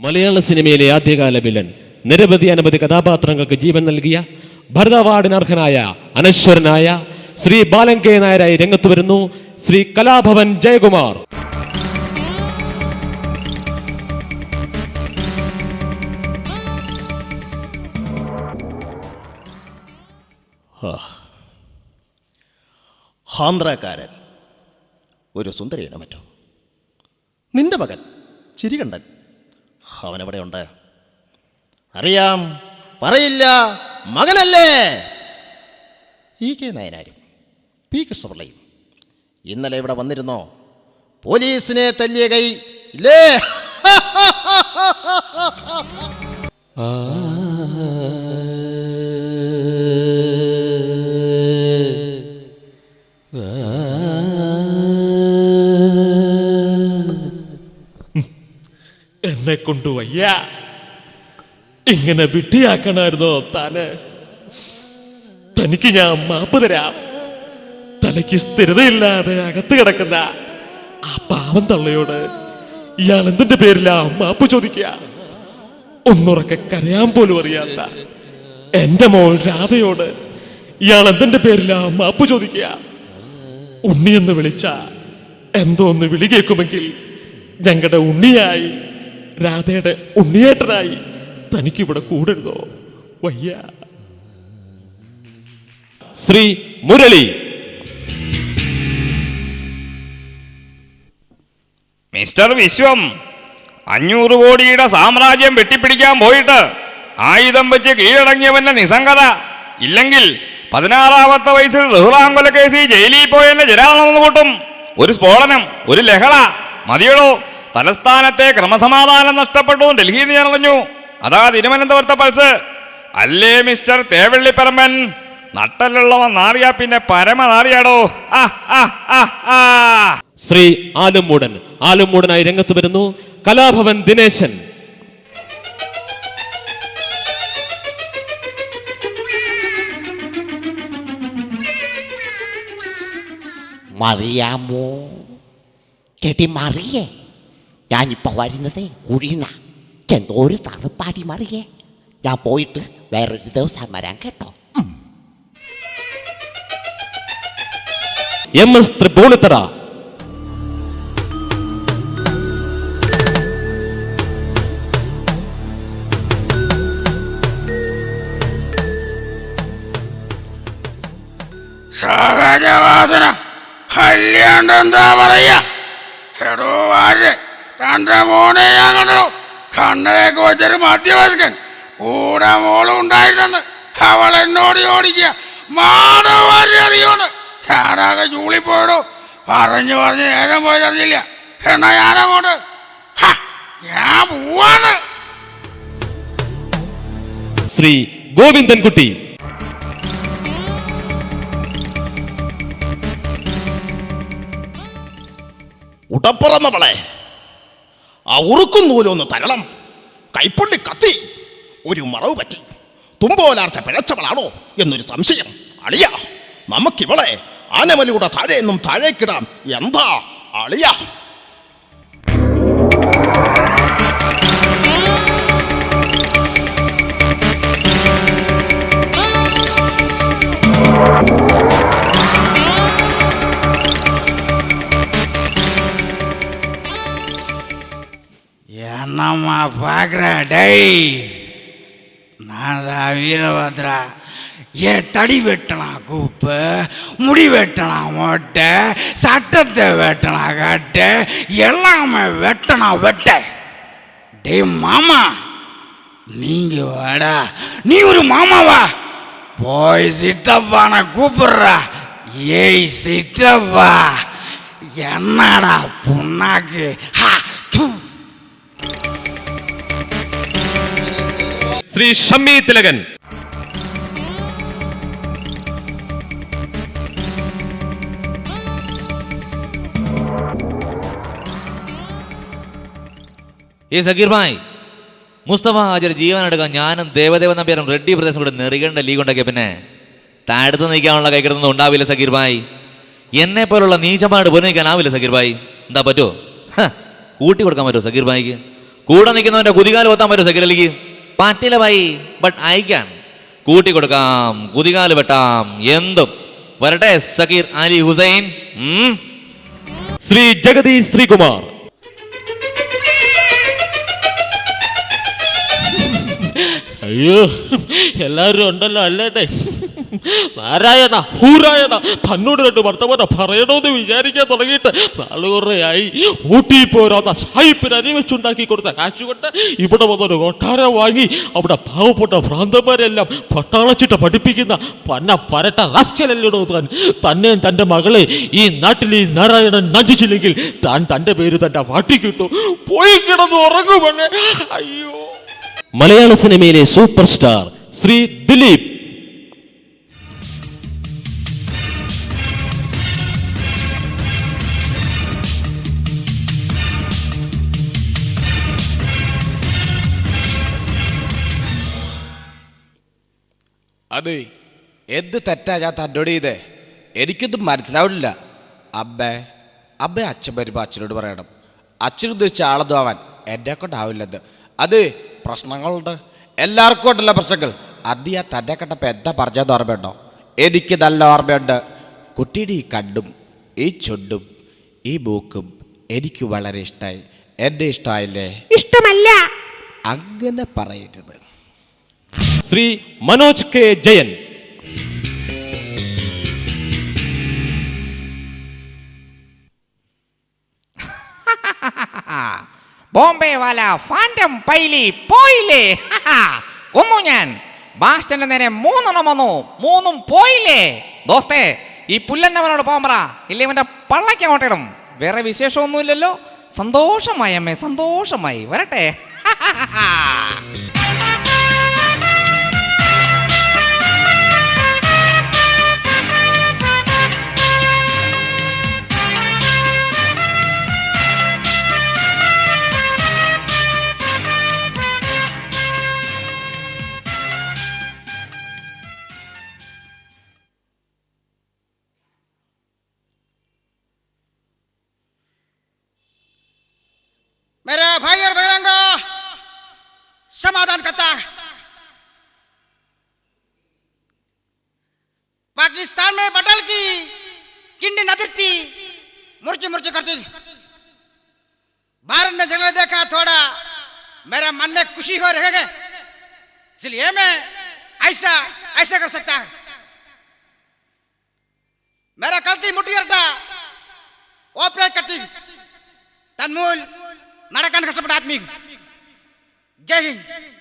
മലയാള സിനിമയിലെ ആദ്യകാല വില്ലൻ നിരവധി അനവധി കഥാപാത്രങ്ങൾക്ക് ജീവൻ നൽകിയ ഭരത അവാർഡിന് അനശ്വരനായ ശ്രീ ബാലൻ കെ നായരായി രംഗത്ത് വരുന്നു ശ്രീ കലാഭവൻ ജയകുമാർ. ആന്ധ്രാക്കാരൻ ഒരു സുന്ദരിയനോ മറ്റോ? നിന്റെ മകൻ ചിരികണ്ഠൻ. അവനെവിടെ ഉണ്ട് അറിയാം പറയില്ല മകനല്ലേ? ഇ കെ നയനാരും പി കൃഷ്ണപിള്ളയും ഇന്നലെ ഇവിടെ വന്നിരുന്നോ? പോലീസിനെ തല്ലിയ കൈ ഇല്ലേ? കൊണ്ടു വയ്യ ഇങ്ങനെ വിട്ടിയാക്കണമായിരുന്നോ താന്? തനിക്ക് ഞാൻ മാപ്പ് തരാം. തലയ്ക്ക് സ്ഥിരതയില്ലാതെ അകത്ത് കിടക്കുന്ന ആ പാവം തള്ളയോട് ഇയാൾ എന്തിന്റെ പേരിലാ മാപ്പ് ചോദിക്കുക? ഒന്നുറക്കെ കരയാൻ പോലും അറിയാത്ത എന്റെ മോൾ രാധയോട് ഇയാൾ എന്തിന്റെ പേരിലാ മാപ്പ് ചോദിക്കുക? ഉണ്ണിയെന്ന് വിളിച്ച എന്തോ ഒന്ന് വിളി കേൾക്കുമെങ്കിൽ ഞങ്ങളുടെ ഉണ്ണിയായി രാധയുടെ ഉണ്ണിയേട്ടനായി തനിക്കിവിടെ കൂടരുതോ? വയ്യ. ശ്രീ മുരളി. മിസ്റ്റർ വിശ്വം അഞ്ഞൂറ് കോടിയുടെ സാമ്രാജ്യം വെട്ടിപ്പിടിക്കാൻ പോയിട്ട് ആയുധം വെച്ച് കീഴടങ്ങിയവന്റെ നിസംഗത ഇല്ലെങ്കിൽ പതിനാറാമത്തെ വയസ്സിൽ റഹുറാങ്കൊല കേസിൽ ജയിലിൽ പോയതിന്റെ ജരാണെന്ന് കൂട്ടും ഒരു സ്ഫോടനം ഒരു ലഹള. മതിയടോ. തലസ്ഥാനത്തെ ക്രമസമാധാനം നഷ്ടപ്പെട്ടു. ഡൽഹിയിൽ നിന്ന് ഇറങ്ങു അതാ തിരുവനന്തപുരത്തെ പൾസ്. അല്ലേ മിസ്റ്റർ തേവള്ളിപ്പറമ്പൻ? നട്ടലുള്ളവൻ നാറിയാ പിന്നെ പരമ നാറിയാടോ? ശ്രീ ആലുംമൂടൻ. ആലുംമൂടനായി രംഗത്ത് വരുന്നു കലാഭവൻ ദിനേശൻ. മറിയാമോ? ചേട്ടി മറിയേ? ഞാനിപ്പോൾ വരുന്നത് കുഴിയുന്ന എന്തോ ഒരു തണുപ്പാടി മറിയേ ഞാൻ പോയിട്ട് വേറൊരു ദിവസം വരാൻ കേട്ടോ. M S Tripunithura. സഹജവാസന കല്യാണ്ട് എന്താ പറയാ എടോ ആര് തന്റെ മോനെ ഞാൻ കണ്ടോ. കണ്ണിലേക്ക് വെച്ചൊരു മധ്യവയസ്കൻ. കൂടെ മോളും ഉണ്ടായിരുന്നെന്ന്. അവൾ എന്നോട് ചോദിക്കുക മാടോ വാരി അറിയോന്ന് ഞാനാകെ ചൂളിപ്പോയടോ. പറഞ്ഞു പറഞ്ഞ് നേരം പോയറിഞ്ഞില്ല എന്നാ ഞാനങ്ങോട്ട്? ഞാൻ പോവാണ് ശ്രീ ഗോവിന്ദൻകുട്ടി. ഉടപ്പുറന്നവളെ. ആ ഉറുക്കും നൂലൊന്ന് തരണം. കൈപ്പുള്ളി കത്തി. ഒരു മറവ് പറ്റി. തുമ്പോലാർച്ച പിഴച്ചവളാണോ എന്നൊരു സംശയം. അളിയ നമുക്കിവളെ ആനമലിയുടെ താഴെ നിന്നും താഴേക്കിടാം. എന്താ അളിയ? பார்க்குற டேய். நான் தான் வீரபத்ரா. என் தடி வெட்டலாம் கூப்பு? முடி வெட்டலாம் மொட்டை சட்டத்தை வெட்டலாம் கட்டு. எல்லாமே வெட்டலாம் வெட்ட. டேய் மாமா. நீங்க வாடா. நீ ஒரு மாமாவா? போய் சித்தப்பான கூப்பிடுறா. ஏய் சித்தப்பா. என்னடா புண்ணாக்கு? ஹா தூ. ശ്രീ ഷമ്മി തിലകൻ. ഈ സക്കീർ ഭായ് മുസ്തഫ ഹാജർ ജീവൻ എടുക്കാൻ ഞാനും ദേവദേവ നമ്പ്യാരും റെഡ്ഡി പ്രദേശം കൂടെ നെറികേണ്ട ലീഗ് ഉണ്ടാക്കിയ പിന്നെ താഴത്ത് നീക്കാനുള്ള കൈക്കിടത്തൊന്നും ഉണ്ടാവില്ല സഗീർ എന്നെ പോലുള്ള നീചമായിട്ട് പുനർനിക്കാനാവില്ല സഗീർ ഭായ് എന്താ പറ്റുമോ കൂട്ടി കൊടുക്കാൻ പറ്റുമോ സഗീർ ഭായിക്ക് കൂടെ നിൽക്കുന്നവന്റെ കുതികാലം ഒത്താൻ പറ്റുമോ സഗീർ അലിക്ക് പറ്റില്ല ബൈ ബട്ട് അയക്കാൻ. കൂട്ടി കൊടുക്കാം കുതികാൽ വെട്ടാം എന്തും. വരട്ടെ സക്കീർ അലി ഹുസൈൻ. ശ്രീ ജഗദീഷ് ശ്രീകുമാർ. അയ്യോ എല്ലാവരും ഉണ്ടല്ലോ അല്ലേട്ടെ? നാരായണ ഹൂരായണ തന്നോട് രണ്ട് വർത്തമാനം പറയണമെന്ന് വിചാരിക്കാൻ തുടങ്ങിയിട്ട് നാളുകുറയായി ഊട്ടി പോരാത്ത സായിപ്പിന് അരി വെച്ചുണ്ടാക്കി കൊടുത്ത കാശ് കൊണ്ട് ഇവിടെ വന്നൊരു കൊട്ടാരം വാങ്ങി അവിടെ പാവപ്പെട്ട ഭ്രാന്തന്മാരെല്ലാം പട്ടാളച്ചിട്ട് പഠിപ്പിക്കുന്ന പന്ന പരട്ട റാക്ഷലല്ലോ താൻ. തന്നെ തന്റെ മകളെ ഈ നാട്ടിൽ ഈ നാരായണൻ നന്ദിച്ചില്ലെങ്കിൽ താൻ തന്റെ പേര് തന്റെ വാട്ടിക്കിട്ടു. പോയി കിടന്ന് ഉറങ്ങുമല്ലേ അയ്യോ മലയാള സിനിമയിലെ സൂപ്പർ സ്റ്റാർ ശ്രീ ദിലീപ്. അത് എന്ത് തെറ്റാ ഞാൻ തന്നോട് ചെയ്തേ? എനിക്കൊന്നും മനസ്സിലാവില്ല. അമ്മേ അമ്മ അച്ഛൻ വരുമ്പോൾ അച്ഛനോട് പറയണം. അച്ഛനുദ്ദേശിച്ച ആളതും ആവാൻ എന്നെ കൊണ്ടാവില്ലെന്ന്. അത് പ്രശ്നങ്ങളുണ്ട് എല്ലാവർക്കും ഉണ്ടല്ലോ പ്രശ്നങ്ങൾ. അന്ന് ആ തന്നെ കണ്ടപ്പോൾ എന്താ പറഞ്ഞതെന്ന് ഓർമ്മയുണ്ടോ? എനിക്ക് നല്ല ഓർമ്മയുണ്ട്. കുട്ടിയുടെ ഈ കണ്ണും ഈ ചുണ്ടും ഈ മൂക്കും എനിക്ക് വളരെ ഇഷ്ടമായി എന്റെ ഇഷ്ടമായില്ലേ ഇഷ്ടമല്ല. അങ്ങനെ പറയരുത്. ശ്രീ മനോജ് കെ ജയൻ. ബോംബെ വാല ഫാന്റം പൈലി പോയില്ലേ. കൊന്നു ഞാൻ. ബാസ്റ്റന്റെ നേരെ മൂന്നെണ്ണം വന്നു. മൂന്നും പോയില്ലേ? ദോസ്തേ ഈ പുല്ലന്നവനോട് പോകാൻ ഇല്ലേ ഇവന്റെ പള്ളയ്ക്ക് അങ്ങോട്ടിടും വേറെ വിശേഷമൊന്നുമില്ലല്ലോ. സന്തോഷമായി അമ്മേ സന്തോഷമായി. വരട്ടെ. डिंडे न दिखती मुर्ची मुर्ची करती थी। बाहर ने जंगल देखा थोड़ा। मेरा मन में खुशी हो रहेगा इसलिए मैं ऐसा ऐसा कर सकता है। मेरा कलती मुठी अरटा ऑपरेट करती तनमूल, नड़कन कष्टपट आदमी। जय हिंद।